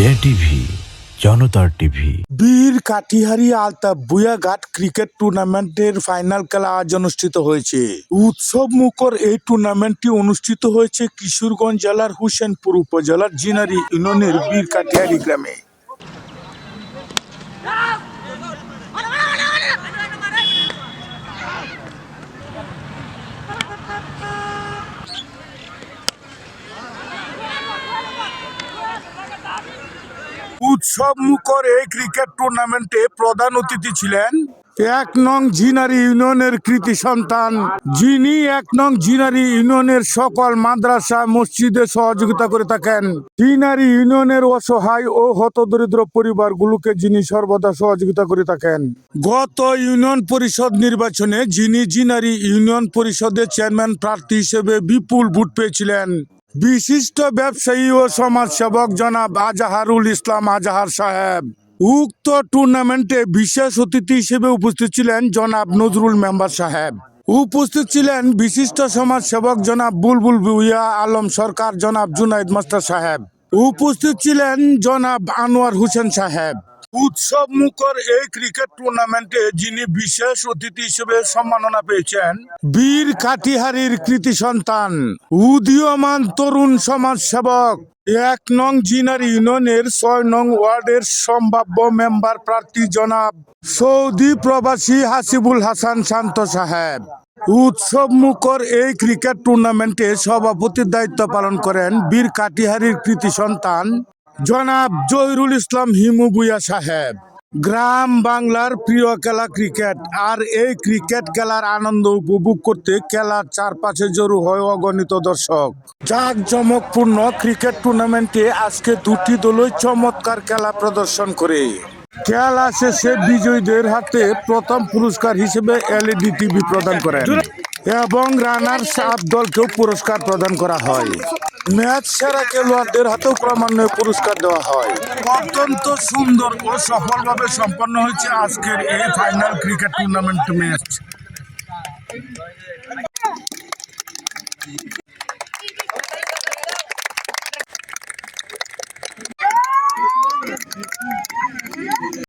J TV জনতার TV. বীর কাটিহারি আলতা বুয়াঘাট ক্রিকেট টুর্নামেন্টের ফাইনাল খেলা আজ অনুষ্ঠিত হয়েছে। উৎসব মুখর এই টুর্নামেন্টটি অনুষ্ঠিত হয়েছে কিশোরগঞ্জ জেলার হুসেনপুর উপজেলার জিনারি ইউনিয়নের বীর কাটিহারি গ্রামে। উৎসব মুখর এই ক্রিকেট টুর্নামেন্টে প্রধান অতিথি ছিলেন এক নং জিনারি ইউনিয়নের কৃতি সন্তান। যিনি এক নং জিনারি ইউনিয়নের সকল মাদ্রাসা, মসজিদে সহযোগিতা করে থাকেন। জিনারি ইউনিয়নের অসহায় ও হতদরিদ্র পরিবারগুলোকে যিনি সর্বদা সহযোগিতা করে থাকেন। গত ইউনিয়ন পরিষদ নির্বাচনে যিনি জিনারি ইউনিয়ন পরিষদের চেয়ারম্যান প্রার্থী হিসেবে বিপুল ভোট পেয়েছিলেন। বিশিষ্ট ব্যবসায়ী ও সমাজসেবক জনাব আজাহারুল ইসলাম আজাহার সাহেব। উক্ত টুর্নামেন্টে বিশেষ অতিথি হিসেবে উপস্থিত ছিলেন জনাব নজরুল মেম্বার সাহেব। উপস্থিত ছিলেন বিশিষ্ট সমাজসেবক জনাব বুলবুল ভুইয়া, আলম সরকার জনাব জুনাইদ মাস্টার সাহেব। উপস্থিত ছিলেন জনাব আনোয়ার হোসেন সাহেব। উৎসব মুখর এই ক্রিকেট টুর্নামেন্টে যিনি বিশেষ অতিথি হিসেবে সম্মাননা পেয়েছেন, বীর কাটিহারির কৃতি সন্তান, উদীয়মান তরুণ সমাজ সেবক এক নং জিনার ইউনিয়নের ছয় নং ওয়ার্ডের সম্ভাব্য মেম্বার প্রার্থী জনাব সৌদি প্রবাসী হাসিবুল হাসান শান্ত সাহেব। উৎসব মুখর এই ক্রিকেট টুর্নামেন্টে সভাপতির দায়িত্ব পালন করেন বীর কাটিহারির কৃতি সন্তান জনাব জহিরুল ইসলাম হিমু বুয়া সাহেব, গ্রাম বাংলার প্রিয় খেলা ক্রিকেট আর এই ক্রিকেট খেলার আনন্দ উপভোগ করতে খেলার চারপাশে জড়ো হয় অগণিত দর্শক। জাক জমকপূর্ণ ক্রিকেট টুর্নামেন্টে আজকে দুটি দলই চমৎকার খেলা প্রদর্শন করে। খেলা শেষে বিজয়ীদের হাতে প্রথম পুরস্কার হিসেবে এলইডি টিভি প্রদান করেন এবং রানার সাত দলকেও পুরস্কার প্রদান করা হয়। ম্যাচ সেরা খেলোয়াড়দের হাতেও ক্রমান্বয়ে পুরস্কার দেওয়া হয়। অত্যন্ত সুন্দর ও সফলভাবে সম্পন্ন হয়েছে আজকের এই ফাইনাল ক্রিকেট টুর্নামেন্ট ম্যাচ